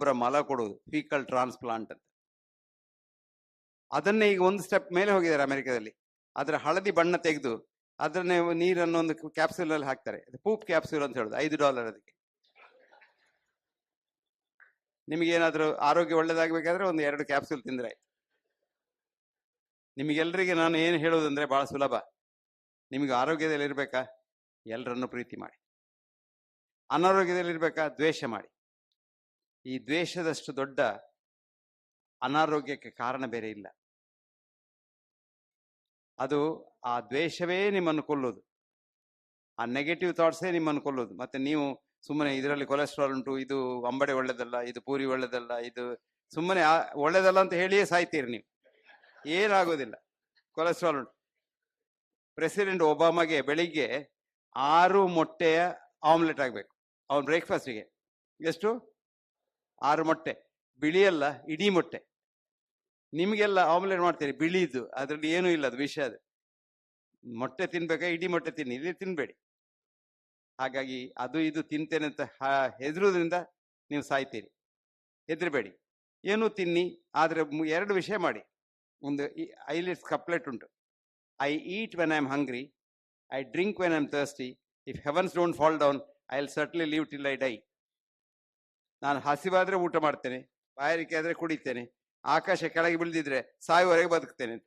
ಇನ್ನೊಬ್ಬರ ಮಲ ಕೊಡೋದು, ಫೀಕಲ್ ಟ್ರಾನ್ಸ್ಪ್ಲಾಂಟ್ ಅಂತ. ಅದನ್ನೇ ಈಗ ಒಂದು ಸ್ಟೆಪ್ ಮೇಲೆ ಹೋಗಿದ್ದಾರೆ ಅಮೆರಿಕದಲ್ಲಿ. ಅದರ ಹಳದಿ ಬಣ್ಣ ತೆಗೆದು, ಅದನ್ನೇ ನೀರನ್ನು ಒಂದು ಕ್ಯಾಪ್ಸೂಲ್ ಅಲ್ಲಿ ಹಾಕ್ತಾರೆ. ಪೂಪ್ ಕ್ಯಾಪ್ಸೂಲ್ ಅಂತ ಹೇಳುದು, ಐದು ಡಾಲರ್ ಅದಕ್ಕೆ. ನಿಮಗೆ ಏನಾದರೂ ಆರೋಗ್ಯ ಒಳ್ಳೇದಾಗಬೇಕಾದ್ರೆ ಒಂದು ಎರಡು ಕ್ಯಾಪ್ಸೂಲ್ ತಿಂದ್ರೆ. ನಿಮಗೆಲ್ಲರಿಗೆ ನಾನು ಏನು ಹೇಳೋದಂದ್ರೆ ಬಹಳ ಸುಲಭ. ನಿಮಗೆ ಆರೋಗ್ಯದಲ್ಲಿ ಇರಬೇಕಾ ಎಲ್ಲರನ್ನು ಪ್ರೀತಿ ಮಾಡಿ. ಅನಾರೋಗ್ಯದಲ್ಲಿ ಇರಬೇಕಾ ದ್ವೇಷ ಮಾಡಿ. ಈ ದ್ವೇಷದಷ್ಟು ದೊಡ್ಡ ಅನಾರೋಗ್ಯಕ್ಕೆ ಕಾರಣ ಬೇರೆ ಇಲ್ಲ. ಅದು ಆ ದ್ವೇಷವೇ ನಿಮ್ಮನ್ನು ಕೊಲ್ಲೋದು ಆ ನೆಗೆಟಿವ್ ಥಾಟ್ಸೇ ನಿಮ್ಮನ್ನು ಕೊಲ್ಲೋದು ಮತ್ತೆ ನೀವು ಸುಮ್ಮನೆ ಇದರಲ್ಲಿ ಕೊಲೆಸ್ಟ್ರಾಲ್ ಉಂಟು, ಇದು ಅಂಬಡೆ ಒಳ್ಳೇದಲ್ಲ, ಇದು ಪೂರಿ ಒಳ್ಳೇದಲ್ಲ, ಇದು ಸುಮ್ಮನೆ ಒಳ್ಳೆದಲ್ಲ ಅಂತ ಹೇಳಿಯೇ ಸಾಯ್ತೀರಿ ನೀವು. ಏನಾಗೋದಿಲ್ಲ. ಕೊಲೆಸ್ಟ್ರಾಲ್ ಉಂಟು. ಪ್ರೆಸಿಡೆಂಟ್ ಒಬಾಮಾಗೆ ಬೆಳಿಗ್ಗೆ ಆರು ಮೊಟ್ಟೆಯ ಆಮ್ಲೆಟ್ ಆಗಬೇಕು. ಅವನ ಬ್ರೇಕ್ಫಾಸ್ಟಿಗೆ ಎಷ್ಟು? ಆರು ಮೊಟ್ಟೆ ಬಿಳಿಯಲ್ಲ ಇಡೀ ಮೊಟ್ಟೆ. ನಿಮಗೆಲ್ಲ ಆಮ್ಲೆಟ್ ಮಾಡ್ತೀರಿ, ಬಿಳಿದು, ಅದರಲ್ಲಿ ಏನೂ ಇಲ್ಲ, ಅದು ವಿಷಯ ಅದು. ಮೊಟ್ಟೆ ತಿನ್ಬೇಕಾ, ಇಡೀ ಮೊಟ್ಟೆ ತಿನ್ನಿ, ಇಲ್ಲಿ ತಿನ್ಬೇಡಿ. ಹಾಗಾಗಿ ಅದು ಇದು ತಿಂತೇನೆ ಅಂತ ಹೆದ್ರೋದ್ರಿಂದ ನೀವು ಸಾಯ್ತೀರಿ. ಹೆದರಬೇಡಿ. ಏನೂ ತಿನ್ನಿ, ಆದರೆ ಎರಡು ವಿಷಯ ಮಾಡಿ. ಒಂದು ಐಲೆಟ್ಸ್ ಕಪ್ಲೆಟ್ ಉಂಟು. I eat when I am hungry, I drink when I am thirsty, if heavens don't fall down, I will certainly live till I die. ನಾನು ಹಸಿವಾದ್ರೆ ಊಟ ಮಾಡ್ತೇನೆ, ಬಾಯಾರಿಕೆ ಆದ್ರೆ ಕುಡಿತೇನೆ, ಆಕಾಶ ಕೆಳಗೆ ಬಿಳ್ದಿದ್ರೆ ಸಾಯುವವರೆಗೆ ಬದುಕ್ತೇನೆ ಅಂತ.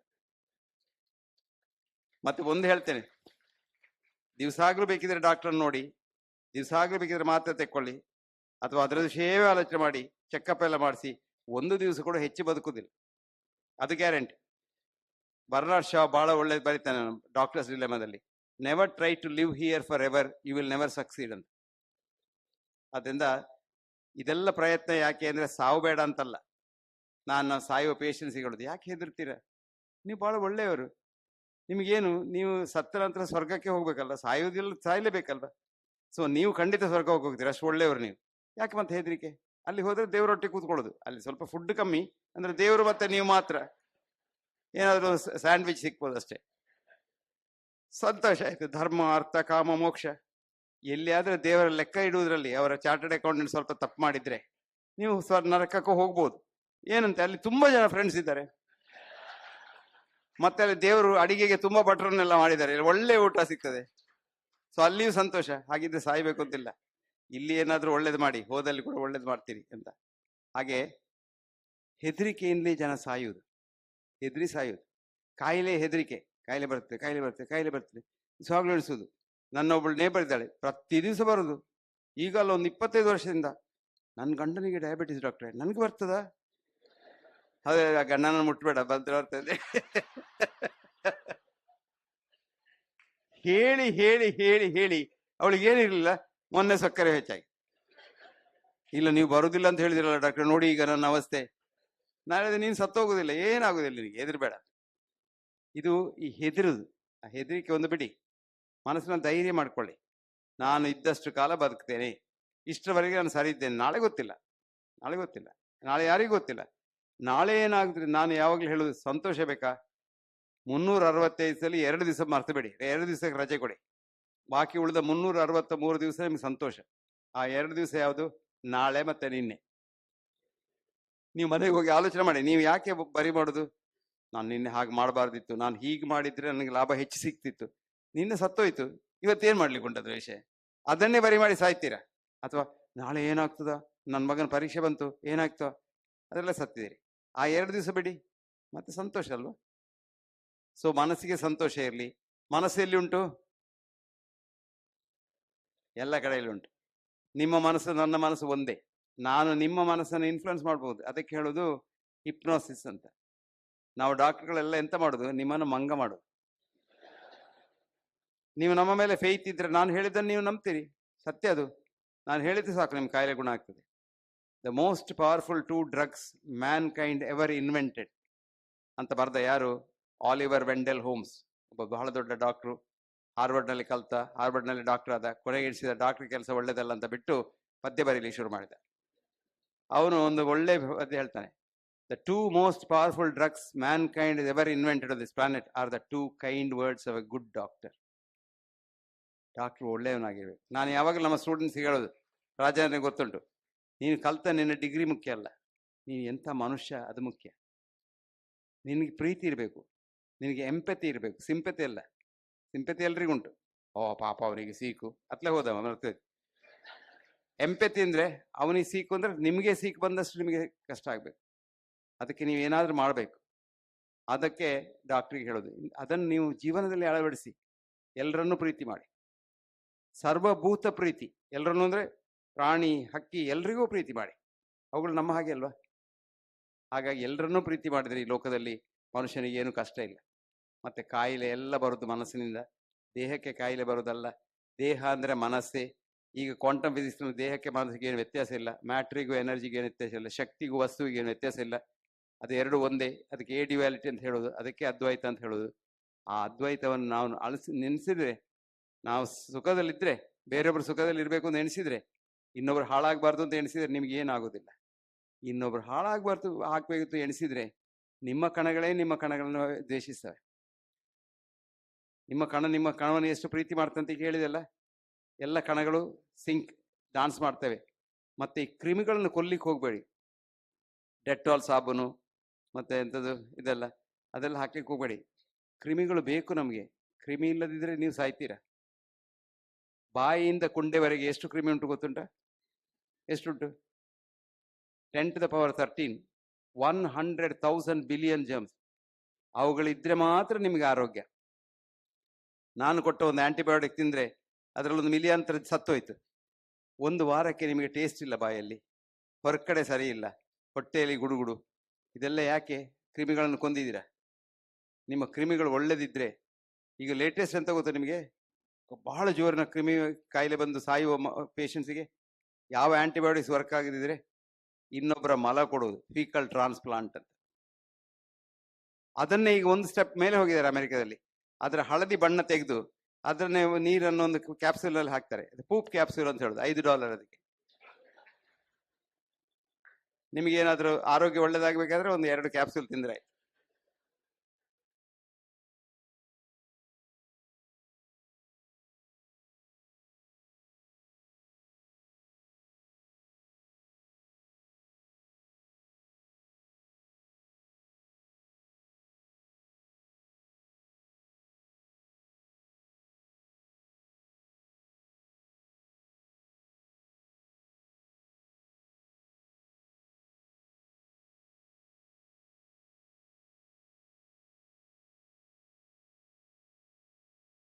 ಮತ್ತೆ ಒಂದು ಹೇಳ್ತೇನೆ, ದಿವಸಾಗ್ಲೂ ಬೇಕಿದ್ರೆ ಡಾಕ್ಟರ್ ನೋಡಿ, ದಿವಸಾಗ್ಲೂ ಬೇಕಿದ್ರೆ ಮಾತ್ರೆ ತೆಕ್ಕೊಳ್ಳಿ, ಅಥವಾ ಅದರ ವಿಷಯವೇ ಆಲೋಚನೆ ಮಾಡಿ ಚೆಕಪ್ ಎಲ್ಲ ಮಾಡಿಸಿ, ಒಂದು ದಿವಸ ಕೂಡ ಹೆಚ್ಚು ಬದುಕುದಿಲ್ಲ ಅದು ಗ್ಯಾರಂಟಿ. ಬರ್ನಾಡ್ ಶಾ ಬಹಳ ಒಳ್ಳೇದು ಬರೀತಾನೆ doctors ಡಿಲೆಮದಲ್ಲಿ never try to live here forever you will never succeed ಅಂತ. ಅದರಿಂದ ಇದೆಲ್ಲ ಪ್ರಯತ್ನ ಯಾಕೆ ಅಂದ್ರೆ ಸಾವು ಬೇಡ ಅಂತಲ್ಲ. ನಾನು ಸಾಯುವ ಪೇಷನ್ಸ್ ಯಾಕೆ ಹೆದರ್ತೀರ? ನೀವು ಬಹಳ ಒಳ್ಳೆಯವರು. ನಿಮಗೇನು, ನೀವು ಸತ್ತ ನಂತರ ಸ್ವರ್ಗಕ್ಕೆ ಹೋಗ್ಬೇಕಲ್ಲ ಸಾಯೋದಿಲ್ಲ ಸಾಯಲೇಬೇಕಲ್ವ? ಸೊ ನೀವು ಖಂಡಿತ ಸ್ವರ್ಗ ಹೋಗ್ತೀರ. ಅಷ್ಟು ಒಳ್ಳೆಯವರು ನೀವು. ಯಾಕೆ ಮತ್ತೆ ಹೆದರಿಕೆ? ಅಲ್ಲಿ ಹೋದ್ರೆ ದೇವರೊಟ್ಟಿಗೆ ಕೂತ್ಕೊಳ್ಳೋದು. ಅಲ್ಲಿ ಸ್ವಲ್ಪ ಫುಡ್ ಕಮ್ಮಿ, ಅಂದ್ರೆ ದೇವರು ಮತ್ತೆ ನೀವು ಮಾತ್ರ. ಏನಾದರೂ ಸ್ಯಾಂಡ್ವಿಚ್ ಸಿಕ್ಬೋದು ಅಷ್ಟೇ. ಸಂತೋಷ ಆಯ್ತು. ಧರ್ಮ, ಅರ್ಥ, ಕಾಮ, ಮೋಕ್ಷ. ಎಲ್ಲಿಯಾದ್ರೆ ದೇವರ ಲೆಕ್ಕ ಇಡುವುದರಲ್ಲಿ ಅವರ ಚಾರ್ಟರ್ಡ್ ಅಕೌಂಟೆಂಟ್ ಸ್ವಲ್ಪ ತಪ್ಪು ಮಾಡಿದ್ರೆ ನೀವು ಸ್ವಲ್ಪ ನರಕಕ್ಕೂ ಹೋಗ್ಬೋದು. ಏನಂತೆ? ಅಲ್ಲಿ ತುಂಬಾ ಜನ ಫ್ರೆಂಡ್ಸ್ ಇದ್ದಾರೆ. ಮತ್ತೆ ಅಲ್ಲಿ ದೇವರು ಅಡಿಗೆಗೆ ತುಂಬಾ ಭಟ್ರನ್ನೆಲ್ಲ ಮಾಡಿದ್ದಾರೆ. ಒಳ್ಳೆ ಊಟ ಸಿಗ್ತದೆ. ಸೊ ಅಲ್ಲಿಯೂ ಸಂತೋಷ. ಹಾಗಿದ್ರೆ ಸಾಯ್ಬೇಕು ಅಂತಿಲ್ಲ. ಇಲ್ಲಿ ಏನಾದ್ರೂ ಒಳ್ಳೇದು ಮಾಡಿ, ಹೋದಲ್ಲಿ ಕೂಡ ಒಳ್ಳೇದು ಮಾಡ್ತೀರಿ ಅಂತ. ಹಾಗೆ ಹೆದರಿಕೆಯಿಂದಲೇ ಜನ ಸಾಯುವುದು. ಹೆದರಿ ಸಾಯುವುದು. ಕಾಯಿಲೆ ಹೆದರಿಕೆ. ಕಾಯಿಲೆ ಬರ್ತದೆ ಕಾಯಿಲೆ ಬರ್ತದೆ ಕಾಯಿಲೆ ಬರ್ತದೆ. ಎಣಿಸುವುದು ನನ್ನ ಒಬ್ಬಳು ನೇಬರ್ ಇದ್ದಾಳೆ. ಪ್ರತಿ ದಿವಸ ಬರೋದು. ಈಗ ಅಲ್ಲ ಒಂದು ಇಪ್ಪತ್ತೈದು ವರ್ಷದಿಂದ. ನನ್ನ ಗಂಡನಿಗೆ ಡಯಾಬಿಟಿಸ್ ಡಾಕ್ಟ್ರೆ ನನಗೆ ಬರ್ತದ? ಅದೇ ಆ ಗಂಡನ ಮುಟ್ಬೇಡ, ಬಂದ್ರೆ ಬರ್ತದೆ ಹೇಳಿ. ಹೇಳಿ ಹೇಳಿ ಹೇಳಿ ಅವಳಿಗೆ ಏನಿರಲಿಲ್ಲ ಮೊನ್ನೆ ಸಕ್ಕರೆ ಹೆಚ್ಚಾಗಿ. ಇಲ್ಲ, ನೀವು ಬರುದಿಲ್ಲ ಅಂತ ಹೇಳಿದಿರಲ್ಲ ಡಾಕ್ಟರ್ ನೋಡಿ ಈಗ ನನ್ನ ಅವಸ್ಥೆ. ನಾಳೆ ನೀನು ಸತ್ತೋಗೋದಿಲ್ಲ, ಏನಾಗೋದಿಲ್ಲ ನಿನಗೆ? ಹೆದರ್ಬೇಡ. ಇದು ಈ ಹೆದರುದು. ಆ ಹೆದರಿಕೆ ಒಂದು ಬಿಡಿ. ಮನಸ್ಸಿನಲ್ಲಿ ಧೈರ್ಯ ಮಾಡ್ಕೊಳ್ಳಿ. ನಾನು ಇದ್ದಷ್ಟು ಕಾಲ ಬದುಕ್ತೇನೆ. ಇಷ್ಟರವರೆಗೆ ನಾನು ಸರಿ ಇದ್ದೇನೆ ನಾಳೆ ಗೊತ್ತಿಲ್ಲ. ನಾಳೆ ಗೊತ್ತಿಲ್ಲ. ನಾಳೆ ಯಾರಿಗೂ ಗೊತ್ತಿಲ್ಲ. ನಾಳೆ ಏನಾಗುತ್ತೆ ನಾನು ಯಾವಾಗಲೂ ಹೇಳೋದು ಸಂತೋಷ ಬೇಕಾ? ಮುನ್ನೂರ ಅರವತ್ತೈದು ಸಲ ಎರಡು ದಿವಸ ಮರ್ತು ಬಿಡಿ ಎರಡು ದಿವಸಕ್ಕೆ ರಜೆ ಕೊಡಿ. ಬಾಕಿ ಉಳಿದ ಮುನ್ನೂರ ಅರವತ್ತ ಮೂರು ದಿವಸ ನಿಮ್ಗೆ ಸಂತೋಷ. ಆ ಎರಡು ದಿವಸ ಯಾವುದು? ನಾಳೆ ಮತ್ತೆ ನಿನ್ನೆ. ನೀವು ಮನೆಗೆ ಹೋಗಿ ಆಲೋಚನೆ ಮಾಡಿ. ನೀವು ಯಾಕೆ ಬರಿ ಮಾಡೋದು ನಾನು ನಿನ್ನೆ ಹಾಗೆ ಮಾಡಬಾರ್ದಿತ್ತು. ನಾನು ಹೀಗೆ ಮಾಡಿದ್ರೆ ನನಗೆ ಲಾಭ ಹೆಚ್ಚು ಸಿಕ್ತಿತ್ತು ನಿನ್ನೆ ಸತ್ತೋಯ್ತು. ಇವತ್ತೇನು ಮಾಡ್ಲಿಕ್ಕೆ ಉಂಟದ ವಿಷಯ? ಅದನ್ನೇ ಬರಿ ಮಾಡಿ ಸಾಯ್ತೀರಾ? ಅಥವಾ ನಾಳೆ ಏನಾಗ್ತದ? ನನ್ನ ಮಗನ ಪರೀಕ್ಷೆ ಬಂತು ಏನಾಗ್ತೋ ಅದೆಲ್ಲ ಸತ್ತಿದ್ದೀರಿ. ಆ ಎರಡು ದಿವಸ ಬಿಡಿ. ಮತ್ತೆ ಸಂತೋಷ ಅಲ್ವಾ? ಸೊ ಮನಸ್ಸಿಗೆ ಸಂತೋಷ ಇರಲಿ. ಮನಸ್ಸು ಎಲ್ಲಿ ಉಂಟು? ಎಲ್ಲ ಕಡೆಯಲ್ಲಿ ಉಂಟು. ನಿಮ್ಮ ಮನಸ್ಸು ನನ್ನ ಮನಸ್ಸು ಒಂದೇ. ನಾನು ನಿಮ್ಮ ಮನಸ್ಸನ್ನು ಇನ್ಫ್ಲುಯೆನ್ಸ್ ಮಾಡ್ಬೋದು. ಅದಕ್ಕೆ ಹೇಳೋದು ಹಿಪ್ನೋಸಿಸ್ ಅಂತ. ನಾವು ಡಾಕ್ಟರ್ಗಳೆಲ್ಲ ಎಂತ ಮಾಡೋದು? ನಿಮ್ಮನ್ನು ಮಂಗ ಮಾಡೋದು. ನೀವು ನಮ್ಮ ಮೇಲೆ ಫೇತ್ ಇದ್ರೆ ನಾನು ಹೇಳಿದ್ದನ್ನು ನೀವು ನಂಬ್ತೀರಿ. ಸತ್ಯ ಅದು. ನಾನು ಹೇಳಿದ್ರೆ ಸಾಕು ನಿಮ್ಮ ಕಾಯಿಲೆ ಗುಣ ಆಗ್ತದೆ. The most powerful two drugs mankind ever invented ಅಂತ ಬರೆದ ಯಾರು? ಆಲಿವರ್ ವೆಂಡೆಲ್ ಹೋಮ್ಸ್ ಒಬ್ಬ ಬಹಳ ದೊಡ್ಡ ಡಾಕ್ಟ್ರು ಹಾರ್ವರ್ಡ್ನಲ್ಲಿ ಕಲ್ತ, ಹಾರ್ವರ್ಡ್ನಲ್ಲಿ ಡಾಕ್ಟರ್ ಆದ ಕೊನೆಗಿಡಿಸಿದ ಡಾಕ್ಟರ್ ಕೆಲಸ ಒಳ್ಳೇದಲ್ಲ ಅಂತ ಬಿಟ್ಟು ಪದ್ಯ ಬರೀಲಿಕ್ಕೆ ಶುರು ಮಾಡಿದ. ಅವನು ಒಂದು ಒಳ್ಳೆ ಪದ್ಯ ಹೇಳ್ತಾನೆ. The two most powerful drugs mankind ever invented on this planet are the two kind words of a good doctor doctor ಒಳ್ಳೆಯವನಾಗಿರ್ಬೇಕು. ನಾನು ಯಾವಾಗಲೂ ನಮ್ಮ ಸ್ಟೂಡೆಂಟ್ಸ್ ಹೇಳೋದು ರಾಜನಿಗೆ ಗೊತ್ತುಂಟು? ನೀನು ಕಲಿತ ನಿನ್ನ ಡಿಗ್ರಿ ಮುಖ್ಯ ಅಲ್ಲ. ನೀನು ಎಂಥ ಮನುಷ್ಯ ಅದು ಮುಖ್ಯ. ನಿನಗೆ ಪ್ರೀತಿ ಇರಬೇಕು. ನಿನಗೆ ಎಂಪತಿ ಇರಬೇಕು. ಸಿಂಪತಿ ಅಲ್ಲ. ಸಿಂಪತಿ ಎಲ್ರಿಗುಂಟು. ಓ, ಪಾಪ ಅವನಿಗೆ ಸೀಕು. ಅತ್ಲೇ ಹೋದವ ಬರ್ತದೆ ಎಂಪತಿ ಅಂದರೆ ಅವನಿಗೆ ಸೀಕು ಅಂದರೆ ನಿಮಗೆ ಸೀಕು ಬಂದಷ್ಟು ನಿಮಗೆ ಕಷ್ಟ ಆಗಬೇಕು. ಅದಕ್ಕೆ ನೀವು ಏನಾದರೂ ಮಾಡಬೇಕು. ಅದಕ್ಕೆ ಡಾಕ್ಟ್ರಿಗೆ ಹೇಳೋದು. ಅದನ್ನು ನೀವು ಜೀವನದಲ್ಲಿ ಅಳವಡಿಸಿ. ಎಲ್ಲರನ್ನೂ ಪ್ರೀತಿ ಮಾಡಿ. ಸರ್ವಭೂತ ಪ್ರೀತಿ. ಎಲ್ಲರನ್ನೂ ಅಂದ್ರೆ ಪ್ರಾಣಿ, ಹಕ್ಕಿ ಎಲ್ರಿಗೂ ಪ್ರೀತಿ ಮಾಡಿ. ಅವುಗಳು ನಮ್ಮ ಹಾಗೆ ಅಲ್ವಾ? ಹಾಗಾಗಿ ಎಲ್ಲರನ್ನೂ ಪ್ರೀತಿ ಮಾಡಿದರೆ ಈ ಲೋಕದಲ್ಲಿ. ಮನುಷ್ಯನಿಗೆ ಏನು ಕಷ್ಟ ಇಲ್ಲ. ಮತ್ತೆ ಕಾಯಿಲೆ ಎಲ್ಲ ಬರೋದು ಮನಸ್ಸಿನಿಂದ. ದೇಹಕ್ಕೆ ಕಾಯಿಲೆ ಬರೋದಲ್ಲ. ದೇಹ ಅಂದ್ರೆ ಮನಸ್ಸೇ. ಈಗ ಕ್ವಾಂಟಮ್ ಫಿಸಿಕ್ಸ್ ದೇಹಕ್ಕೆ ಮನಸ್ಸಿಗೆ ಏನು ವ್ಯತ್ಯಾಸ ಇಲ್ಲ. ಮ್ಯಾಟ್ರಿಗೂ ಎನರ್ಜಿಗೆ ಏನು ವ್ಯತ್ಯಾಸ ಇಲ್ಲ. ಶಕ್ತಿಗೂ ವಸ್ತುವಿಗೆ ಏನು ವ್ಯತ್ಯಾಸ ಇಲ್ಲ. ಅದು ಎರಡು ಒಂದೇ. ಅದಕ್ಕೆ ಎ ವ್ಯಾಲಿಟಿ ಅಂತ ಹೇಳೋದು. ಅದಕ್ಕೆ ಅದ್ವೈತ ಅಂತ ಹೇಳೋದು. ಆ ಅದ್ವೈತವನ್ನು ನಾವು ಅಳಿಸಿ ನೆನೆಸಿದ್ರೆ ನಾವು ಸುಖದಲ್ಲಿದ್ದರೆ ಬೇರೊಬ್ಬರು ಸುಖದಲ್ಲಿ ಇರಬೇಕು ಅಂತ ಎಣಿಸಿದರೆ, ಇನ್ನೊಬ್ರು ಹಾಳಾಗಬಾರ್ದು ಅಂತ ಎಣಿಸಿದರೆ ನಿಮ್ಗೆ ಏನಾಗೋದಿಲ್ಲ. ಇನ್ನೊಬ್ರು ಹಾಳಾಗಬಾರ್ದು ಹಾಕ್ಬೇಕು ಎಣಿಸಿದ್ರೆ, ನಿಮ್ಮ ಕಣಗಳೇ ನಿಮ್ಮ ಕಣಗಳನ್ನು ದ್ವೇಷಿಸ್ತವೆ. ನಿಮ್ಮ ಕಣ ನಿಮ್ಮ ಕಣವನ್ನು ಎಷ್ಟು ಪ್ರೀತಿ ಮಾಡ್ತಂತ ಹೇಳಿದೆಲ್ಲ ಎಲ್ಲ ಕಣಗಳು ಸಿಂಕ್, ಡಾನ್ಸ್ ಮಾಡ್ತವೆ. ಮತ್ತು ಈ ಕ್ರಿಮಿಗಳನ್ನು ಕೊಲ್ಲಿಕ್ಕೆ ಹೋಗಬೇಡಿ. ಡೆಟಾಲ್ ಸಾಬೂನು, ಮತ್ತು ಎಂಥದ್ದು ಇದೆಲ್ಲ, ಅದೆಲ್ಲ ಹಾಕಲಿಕ್ಕೆ ಹೋಗಬೇಡಿ. ಕ್ರಿಮಿಗಳು ಬೇಕು ನಮಗೆ. ಕ್ರಿಮಿ ಇಲ್ಲದಿದ್ದರೆ ನೀವು ಸಾಯ್ತೀರಾ? ಬಾಯಿಯಿಂದ ಕುಂಡೆವರೆಗೆ ಎಷ್ಟು ಕ್ರಿಮಿ ಉಂಟು ಗೊತ್ತುಂಟ? ಎಷ್ಟುಂಟು? Ten to the power thirteen one hundred thousand billion germs ಅವುಗಳಿದ್ರೆ ಮಾತ್ರ ನಿಮಗೆ ಆರೋಗ್ಯ. ನಾನು ಕೊಟ್ಟ ಒಂದು ಆಂಟಿಬಯೋಟಿಕ್ ತಿಂದರೆ ಅದರಲ್ಲೊಂದು ಮಿಲಿಯಾಂತರ ಸತ್ತೋಯ್ತು. ಒಂದು ವಾರಕ್ಕೆ ನಿಮಗೆ ಟೇಸ್ಟ್ ಇಲ್ಲ ಬಾಯಲ್ಲಿ. ಹೊರಕಡೆ ಸರಿ ಇಲ್ಲ. ಹೊಟ್ಟೆಯಲ್ಲಿ ಗುಡುಗುಡು. ಇದೆಲ್ಲ ಯಾಕೆ? ಕ್ರಿಮಿಗಳನ್ನು ಕೊಂದಿದ್ದೀರಾ? ನಿಮ್ಮ ಕ್ರಿಮಿಗಳು ಒಳ್ಳೆದಿದ್ದರೆ ಈಗ ಲೇಟೆಸ್ಟ್ ಅಂತ ಗೊತ್ತಾ ನಿಮಗೆ? ಬಹಳ ಜೋರಿನ ಕ್ರಿಮಿ ಕಾಯಿಲೆ ಬಂದು ಸಾಯುವ ಪೇಷಂಟ್ಸಿಗೆ ಯಾವ ಆ್ಯಂಟಿಬಯೋಟಿಕ್ಸ್ ವರ್ಕ್ ಆಗದಿದ್ರೆ ಇನ್ನೊಬ್ಬರ ಮಲ ಕೊಡೋದು ಫೀಕಲ್ ಟ್ರಾನ್ಸ್ಪ್ಲಾಂಟ್ ಅಂತ. ಅದನ್ನೇ ಈಗ ಒಂದು ಸ್ಟೆಪ್ ಮೇಲೆ ಹೋಗಿದ್ದಾರೆ ಅಮೆರಿಕದಲ್ಲಿ. ಅದರ ಹಳದಿ ಬಣ್ಣ ತೆಗೆದು ಅದನ್ನೇ ನೀರನ್ನು ಒಂದು ಕ್ಯಾಪ್ಸೂಲ್ ಅಲ್ಲಿ ಹಾಕ್ತಾರೆ. ಪೂಪ್ ಕ್ಯಾಪ್ಸೂಲ್ ಅಂತ ಹೇಳೋದು, ಐದು ಡಾಲರ್ ಅದಕ್ಕೆ. ನಿಮಗೇನಾದರೂ ಆರೋಗ್ಯ ಒಳ್ಳೇದಾಗಬೇಕಾದ್ರೆ ಒಂದು ಎರಡು ಕ್ಯಾಪ್ಸೂಲ್ ತಿಂದರೆ ಆಯ್ತು.